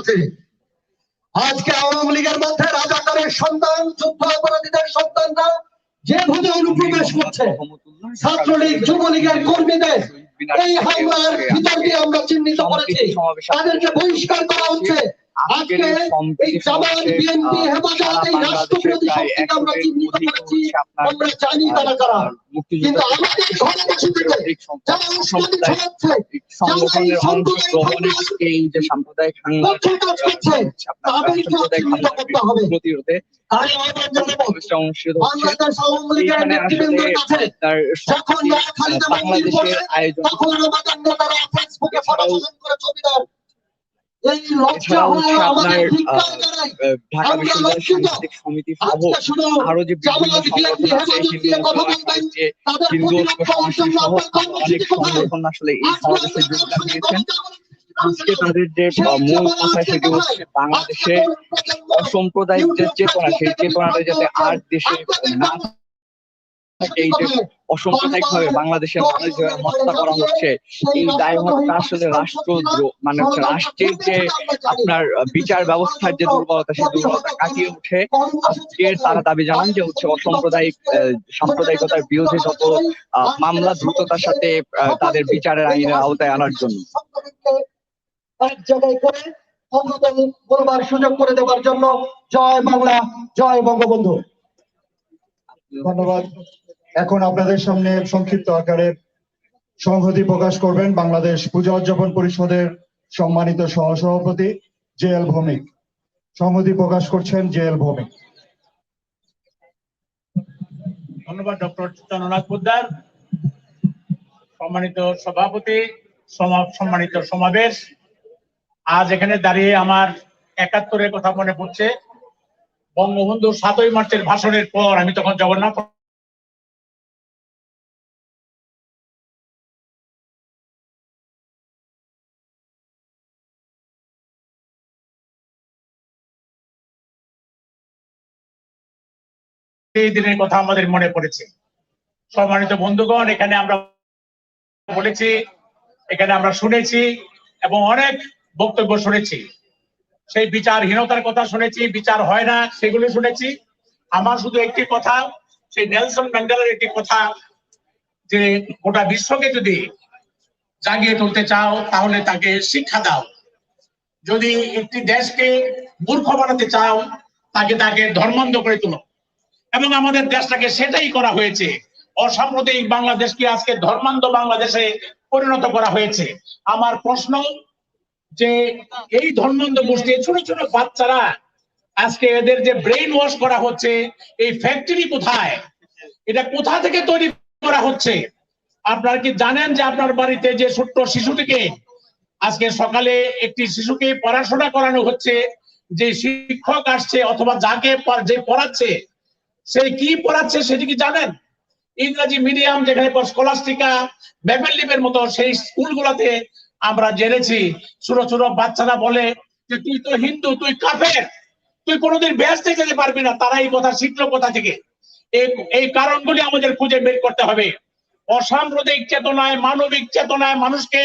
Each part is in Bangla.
আছে আজকে আওয়ামী লীগের মধ্যে রাজাকারের সন্তান, যুদ্ধ অপরাধীদের সন্তানরা যেভাবে অনুপ্রবেশ করছে, ছাত্রলীগ, যুবলীগের কর্মীদের, এই হামলার ভিতর দিয়ে আমরা চিহ্নিত করেছি। তাদেরকে বহিষ্কার করা হচ্ছে। আজকে এই জামাত বিএনপি হেফাজত এই রাষ্ট্রবিরোধী শক্তিকে আমরা জানি তারা কারা। কিন্তু আমাদের ঘরে থেকে যারা উস্কানি ছড়াচ্ছে সংগঠনের অংশগ্রহণের এই যে সাম্প্রদায়িক প্রতিরোধে বাংলাদেশের আয়োজন এই লজ্জা এছাড়াও আমাদের আপনার ধিক্কার আহ, জানাই ঢাকা বিশ্ববিদ্যালয় সাংস্কৃতিক সমিতি সহ আরও যে সংগঠন সহ অনেক সংগঠন আসলে এই আজকে সমাবেশে যোগদান দিয়েছেন। আজকে তাদের যে মূল কথা সেটি হচ্ছে বাংলাদেশে অসাম্প্রদায়িক যে চেতনা সেই চেতনাটা যাতে আর দেশে না থাকে এই যে অসাম্প্রদায়িক ভাবে বাংলাদেশের মানুষ হত্যা করা হচ্ছে এই দায়ভারটা আসলে রাষ্ট্র মানে রাষ্ট্রের যে আপনার বিচার ব্যবস্থার যে দুর্বলতা সেই দুর্বলতা কাটিয়ে উঠে আজকে তারা দাবি জানান যে হচ্ছে অসাম্প্রদায়িক সাম্প্রদায়িকতার বিরুদ্ধে যত মামলা দ্রুততার সাথে তাদের বিচারের আইনের আওতায় আনার জন্য। এক জায়গায় করে অমৃতম বলবার সুযোগ করে দেওয়ার জন্য জয় বাংলা জয় বঙ্গবন্ধু। ধন্যবাদ। এখন আপনাদের সামনে সংক্ষিপ্ত আকারে সংহতি প্রকাশ করবেন বাংলাদেশ পূজা উদযাপন পরিষদের সম্মানিত সহসভাপতি জে এল ভৌমিক। সংহতি প্রকাশ করছেন জে এল ভৌমিক। ধন্যবাদ, ডক্টর চন্দ্রনাথ পোদ্দার সম্মানিত সভাপতি, সমা- সম্মানিত সমাবেশ। আজ এখানে দাঁড়িয়ে আমার একাত্তরের কথা মনে পড়ছে। বঙ্গবন্ধু সাতই মার্চের ভাষণের পর আমি তখন জগন্নাথ সেই দিনের কথা আমাদের মনে পড়েছে। সম্মানিত বন্ধুগণ, এখানে আমরা বলেছি, এখানে আমরা শুনেছি এবং অনেক বক্তব্য শুনেছি। সেই বিচারহীনতার কথা শুনেছি, বিচার হয় না, সেগুলো শুনেছি। আমার শুধু একটি কথা, সেই নেলসন ম্যান্ডেলার একটি কথা, যে গোটা বিশ্বকে যদি জাগিয়ে তুলতে চাও, তাহলে তাকে শিক্ষা দাও। যদি একটি দেশকে মূর্খ বানাতে চাও, তাকে তাকে ধর্মান্ধ করে তুলো। এবং আমাদের দেশটাকে সেটাই করা হয়েছে। অসাম্প্রদায়িক বাংলাদেশকে আজকে ধর্মান্ধ বাংলাদেশে পরিণত করা হয়েছে। আমার প্রশ্ন যে এই ধর্মান্ধ গোষ্ঠী ছোট ছোট বাচ্চারা আজকে এদের যে ব্রেইন ওয়াশ করা হচ্ছে, এই ফ্যাক্টরি কোথায়? এটা কোথা থেকে তৈরি করা হচ্ছে? আপনারা কি জানেন যে আপনার বাড়িতে যে ছোট্ট শিশুটিকে আজকে সকালে একটি শিশুকে পড়াশোনা করানো হচ্ছে, যে শিক্ষক আসছে অথবা যাকে যে পড়াচ্ছে, সে কি পড়াচ্ছে সেটি কি জানেন? ইংরেজি মিডিয়াম যেখানে স্কলাস্টিকা বেবেলিপের মতো সেই স্কুলগুলোতে আমরা জেনেছি ছোট ছোট বাচ্চারা বলে যে, তুই তো হিন্দু, তুই কাফের। তুই কোনোদিন বেহেস্তে যেতে পারবি না, তারা এই কথা শিখলো কোথা থেকে? এই এই কারণগুলি আমাদের খুঁজে বের করতে হবে। অসাম্প্রদায়িক চেতনায়, মানবিক চেতনায় মানুষকে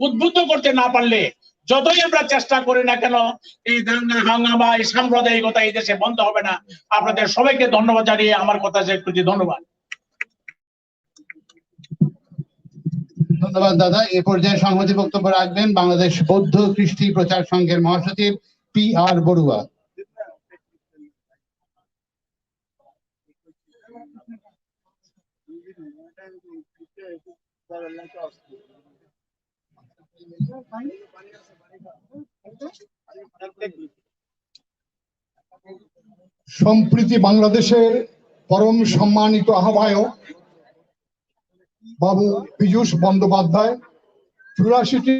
উদ্বুদ্ধ করতে না পারলে যতই আমরা চেষ্টা করি না কেন, এই দাঙ্গা, হাঙ্গামা, এই সাম্প্রদায়িকতা এই দেশে বন্ধ হবে না। আপনাদের সবাইকে ধন্যবাদ জানিয়ে আমার কথা শেষ করছি। ধন্যবাদ। ধন্যবাদ, দাদা। এ পর্যায়ে সংহতি বক্তব্য রাখবেন বাংলাদেশ বৌদ্ধ কৃষ্টি প্রচার সংঘের মহাসচিব পি আর বড়ুয়া। সম্প্রীতি বাংলাদেশের পরম সম্মানিত আহ্বায়ক বাবু পীযূষ বন্দ্যোপাধ্যায়, চুরাশিটি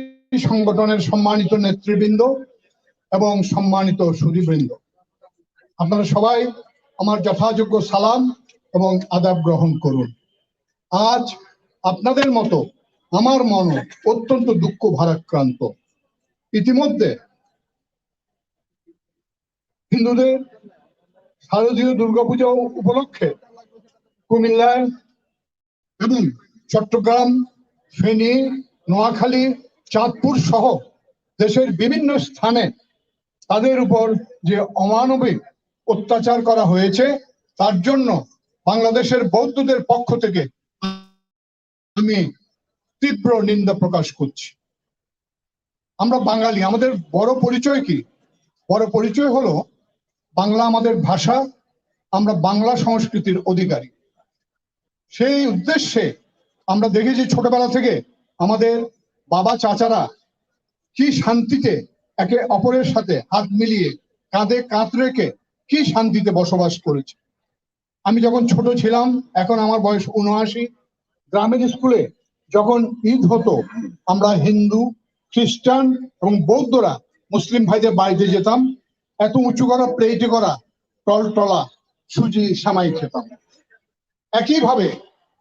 সংগঠনের সম্মানিত নেতৃবৃন্দ এবং সম্মানিত সুধীবৃন্দ। আপনারা সবাই আমার যথাযোগ্য সালাম এবং আদাব গ্রহণ করুন। আজ আপনাদের মতো আমার মন অত্যন্ত দুঃখ ভারাক্রান্ত। ইতিমধ্যে হিন্দুদের শারদীয় দুর্গাপূজা উপলক্ষে কুমিল্লায় এবং চট্টগ্রাম, ফেনী, নোয়াখালী, চাঁদপুর সহ দেশের বিভিন্ন স্থানে তাদের উপর যে অমানবিক অত্যাচার করা হয়েছে, তার জন্য বাংলাদেশের বৌদ্ধদের পক্ষ থেকে আমি তীব্র নিন্দা প্রকাশ করছি। আমরা বাঙালি, আমাদের বড় পরিচয় কি? বড় পরিচয় হলো বাংলা আমাদের ভাষা, আমরা বাংলা সংস্কৃতির অধিকারী। সেই উদ্দেশ্যে আমরা দেখেছি ছোটবেলা থেকে আমাদের বাবা চাচারা কি শান্তিতে একে অপরের সাথে হাত মিলিয়ে কাঁধে কাঁধ রেখে কি শান্তিতে বসবাস করেছে। আমি যখন ছোট ছিলাম, এখন আমার বয়স উনআশি গ্রামের স্কুলে যখন ঈদ হতো, আমরা হিন্দু, খ্রিস্টান এবং বৌদ্ধরা মুসলিম ভাইদের বাড়িতে যেতাম। এত উঁচু করা, প্লেটে করা, টলটলা, সুজি, সামাই খেতাম। একইভাবে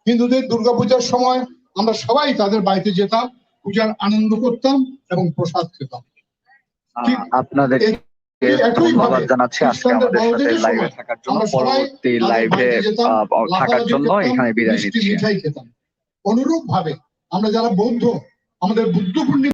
হিন্দুদের দুর্গাপূজার সময় আমরা সবাই তাদের বাড়িতে যেতাম পূজার আনন্দ করতাম এবং প্রসাদ খেতাম। ঠিক আপনাদেরকে এই একইভাবে ধন্যবাদ জানাচ্ছি আজকে আমাদের সাথে লাইভে থাকার জন্য। সবাই পরবর্তী লাইভে যেতাম, থাকার জন্য এখানে বিদায় নিচ্ছি। খেতাম। অনুরূপ ভাবে আমরা যারা বৌদ্ধ আমাদের বুদ্ধ পূর্ণিমা